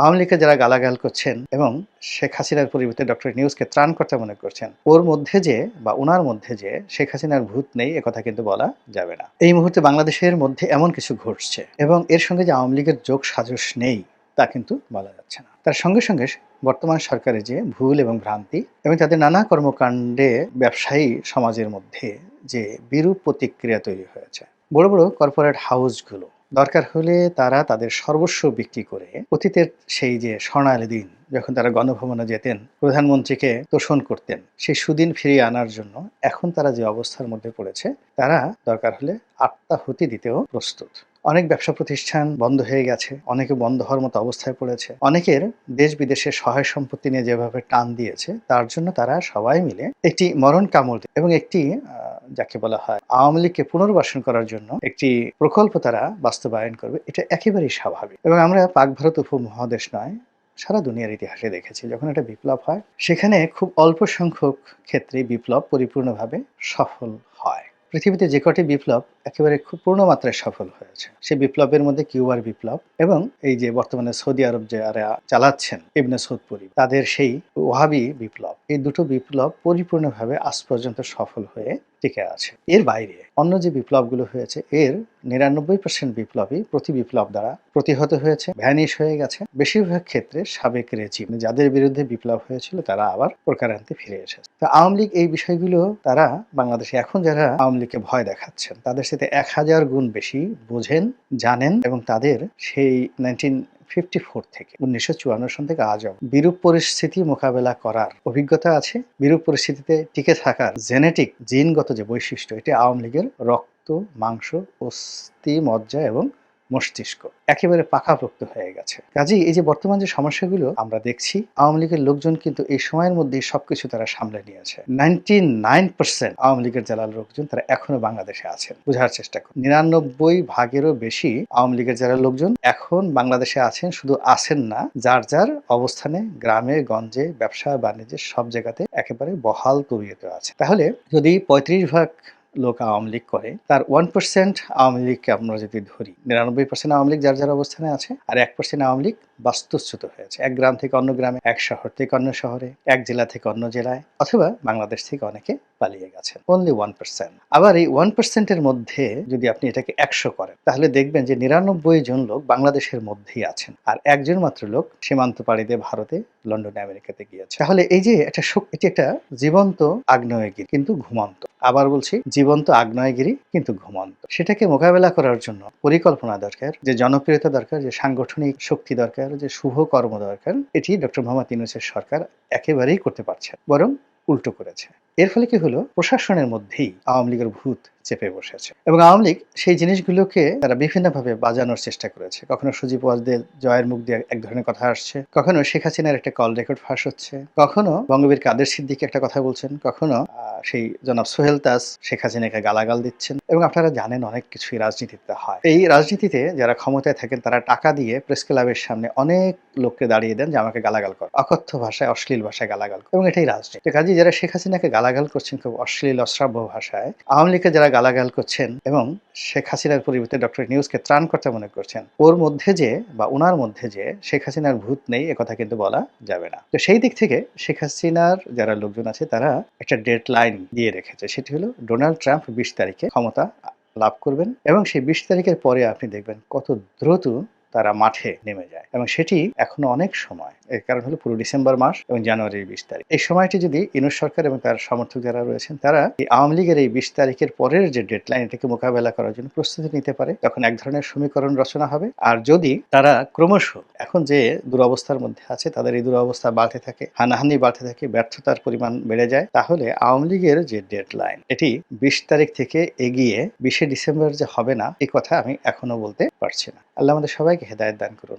আওয়ামী লীগকে যারা গালাগাল করছেন এবং শেখ হাসিনার পরিবর্তে ডক্টর নিউজকে ত্রাণকর্তা মনে করছেন, ওর মধ্যে যে বা ওনার মধ্যে যে শেখ হাসিনার ভূত নেই একথা কিন্তু বলা যাবে না। এই মুহূর্তে বাংলাদেশের মধ্যে এমন কিছু ঘটছে এবং এর সঙ্গে যে আওয়ামী লীগের যোগ সাজস নেই, তা কিন্তু বলা যাচ্ছে না। তার সঙ্গে সঙ্গে বর্তমান সরকারের যে ভুল এবং ভ্রান্তি এবং তাদের নানা কর্মকাণ্ডে ব্যবসায়ী সমাজের মধ্যে যে বিরূপ প্রতিক্রিয়া তৈরি হয়েছে, বড় বড় কর্পোরেট হাউসগুলো দরকার হলে তারা তাদের সর্বস্ব বিক্রি করে অতীতের সেই যে স্বর্ণালী দিন, যখন তারা গণভবনে যেতেন, প্রধানমন্ত্রীকে তোষণ করতেন, সেই সুদিন ফিরিয়ে আনার জন্য এখন তারা যে অবস্থার মধ্যে পড়েছে, তারা দরকার হলে আত্মাহুতি দিতেও প্রস্তুত। অনেক ব্যবসা প্রতিষ্ঠান বন্ধ হয়ে গেছে, অনেকে বন্ধ হওয়ার মতো অবস্থায় পড়েছে। অনেকের দেশ বিদেশে সহায় সম্পত্তি নিয়ে যেভাবে টান দিয়েছে, তার জন্য তারা সবাই মিলে একটি মরণ কামড় এবং একটি যাকে বলা হয় আওয়ামী লীগকে পুনর্বাসন করার জন্য একটি প্রকল্প তারা বাস্তবায়ন করবে, এটা একেবারেই স্বাভাবিক। এবং আমরা পাক ভারত উপমহাদেশ নয়, সারা দুনিয়ার ইতিহাসে দেখেছি, যখন একটা বিপ্লব হয়, সেখানে খুব অল্প সংখ্যক ক্ষেত্রে বিপ্লব পরিপূর্ণভাবে সফল হয়। পৃথিবীতে যে কটি বিপ্লব একেবারে খুব পূর্ণ মাত্রায় সফল হয়েছে সেই বিপ্লবের মধ্যে কিউবার বিপ্লব এবং এই যে বর্তমানে সৌদি আরব যারা চালাচ্ছেন, ইবনে সৌদপুরি, তাদের সেই ওয়াহাবি বিপ্লব। এই দুটো বিপ্লব পরিপূর্ণভাবে আজ পর্যন্ত সফল হয়ে টিকে আছে। এর বাইরে অন্য যে বিপ্লবগুলো হয়েছে, এর নিরানব্বই পার্সেন্ট বিপ্লবই প্রতি বিপ্লব দ্বারা প্রতিহত হয়েছে, ভ্যানিশ হয়ে গেছে। বেশিরভাগ ক্ষেত্রে সাবেক রেজিম যাদের বিরুদ্ধে বিপ্লব হয়েছিল, তারা আবার প্রকারান্তে ফিরে এসেছে। তো আওয়ামী লীগ এই বিষয়গুলো তারা বাংলাদেশে এখন যারা আওয়ামী লীগকে ভয় দেখাচ্ছেন, তাদের সাথে এক হাজার গুণ বেশি বোঝেন, জানেন এবং তাদের সেই নাইনটিন ফিফটি ফোর থেকে, উনিশশো চুয়ান্ন সন থেকে আজ বিরূপ পরিস্থিতি মোকাবেলা করার অভিজ্ঞতা আছে। বিরূপ পরিস্থিতিতে টিকে থাকার জেনেটিক জিনগত যে বৈশিষ্ট্য, এটি আওয়ামী লীগের রক্ত, মাংস অস্থি মজ্জা এবং মস্তিষ্ক একেবারে পাকাপোক্ত হয়ে গেছে। কাজেই এই যে বর্তমান যে সমস্যাগুলো আমরা দেখছি, আওয়ামী লীগের লোকজন কিন্তু এই সময়ের মধ্যেই সবকিছু তারা সামলে নিয়েছে। নাইনটি নাইন পার্সেন্ট আওয়ামী লীগের যারা লোকজন তারা এখনও বাংলাদেশে আছেন। বোঝার চেষ্টা করুন। নিরানব্বই ভাগেরও বেশি আওয়ামী লীগের জেলার লোকজন এখন বাংলাদেশে আছেন, শুধু আছেন না, যার যার অবস্থানে গ্রামে, গঞ্জে, ব্যবসা, বাণিজ্যে সব জায়গাতে একেবারে বহাল তবিয়তে আছে। তাহলে যদি পঁয়ত্রিশ ভাগ লোক আওয়ামী লীগ করে, তার ওয়ান পার্সেন্ট আওয়ামী লীগকে আমরা যদি ধরি, নিরানব্বই পার্সেন্ট আওয়ামী লীগ যার যার অবস্থানে আছে, আর এক পার্সেন্ট আওয়ামী লীগ বাস্তুচ্যুত হয়েছে এক গ্রাম থেকে অন্য গ্রামে, এক শহর থেকে অন্য শহরে, এক জেলা থেকে অন্য জেলায়, অথবা বাংলাদেশ থেকে অনেকে পালিয়ে গেছেন। অনলি ওয়ান পার্সেন্ট আবার এই ওয়ান পার্সেন্টের মধ্যে যদি আপনি এটাকে একশো করেন, তাহলে দেখবেন যে নিরানব্বই জন লোক বাংলাদেশের মধ্যেই আছেন, আর একজন মাত্র লোক সীমান্ত পাড়ি দিয়ে ভারতে, লন্ডনে, আমেরিকাতে গিয়েছে। তাহলে এই যে একটা এটি একটা জীবন্ত, আগ্নেয়গিরি, কিন্তু ঘুমন্ত। আবার বলছি, জীবন্ত আগ্নেয়গিরি কিন্তু ঘুমন্ত। সেটাকে মোকাবেলা করার জন্য পরিকল্পনা দরকার, যে জনপ্রিয়তা দরকার, যে সাংগঠনিক শক্তি দরকার, যে শুভ কর্ম দরকার, এটি ডক্টর মোহাম্মদ ইউনুসের সরকার একেবারেই করতে পারছে বরং উল্টো করেছে। এর ফলে কি হলো? প্রশাসনের মধ্যেই আওয়ামী লীগের ভূত চেপে বসেছে। এবং আওয়ামী লীগ সেই জিনিসগুলোকে তারা বিভিন্নভাবে বাজানোর চেষ্টা করেছে। কখনো সুজিব ওয়াজদের জয়ের মুখ দিয়ে এক ধরনের কথা আসছে, কখনো শেখ হাসিনার একটা কল রেকর্ড ফাঁস হচ্ছে, কখনো বঙ্গবীর কাদের সিদ্দিকি একটা কথা বলছেন, কখনো সেই জনাব সোহেল তাস শেখ হাসিনাকে গালাগাল দিচ্ছেন। এবং আপনারা জানেন অনেক কিছুই রাজনীতিতে হয়। এই রাজনীতিতে যারা ক্ষমতায় থাকেন, তারা টাকা দিয়ে প্রেস ক্লাবের সামনে অনেক লোককে দাঁড়িয়ে দেন যে আমাকে গালাগাল কর। অকথ্য ভাষায়, অশ্লীল ভাষায় গালাগাল কর। এবং এটাই রাজনীতি। কাজে যারা শেখ হাসিনাকে গালাগাল করছেন খুব অশ্লীল, অশ্রাব্য ভাষায়, আওয়ামী লীগকে যারা গালাগাল করছেন এবং শেখ হাসিনার পরিবর্তে ডক্টর নিউজকে ত্রাণকর্তা মনে করছেন। ওর মধ্যে যে বা ওনার মধ্যে যে শেখ হাসিনার ভূত নেই একথা কিন্তু বলা যাবে না। তো সেই দিক থেকে শেখ হাসিনার যারা লোকজন আছে, তারা একটা ডেড লাইন দিয়ে রেখেছে। সেটি হলো ডোনাল্ড ট্রাম্প বিশ তারিখে ক্ষমতা লাভ করবেন এবং সেই বিশ তারিখের পরে আপনি দেখবেন কত দ্রুত তারা মাঠে নেমে যায়। এবং সেটি এখনও অনেক সময়। এর কারণ হলো পুরো ডিসেম্বর মাস এবং জানুয়ারির বিশ তারিখ। এই সময়টি যদি ইনুস সরকার এবং তার সমর্থক যারা রয়েছেন, তারা এই আওয়ামী লীগের এই বিশ তারিখের পরের যে ডেডলাইন এটাকে মোকাবেলা করার জন্য প্রস্তুতি নিতে পারে, তখন এক ধরনের সমীকরণ রচনা হবে। আর যদি তারা ক্রমশ এখন যে দুরবস্থার মধ্যে আছে, তাদের এই দুরবস্থা বাড়তে থাকে, হানাহানি বাড়তে থাকে, ব্যর্থতার পরিমাণ বেড়ে যায়, তাহলে আওয়ামী লীগের যে ডেডলাইন এটি বিশ তারিখ থেকে এগিয়ে বিশে ডিসেম্বর যে হবে না এই কথা আমি এখনও বলতে পারছি না। আল্লাহ আমাদের সবাইকে হেদায়ত দান করুন।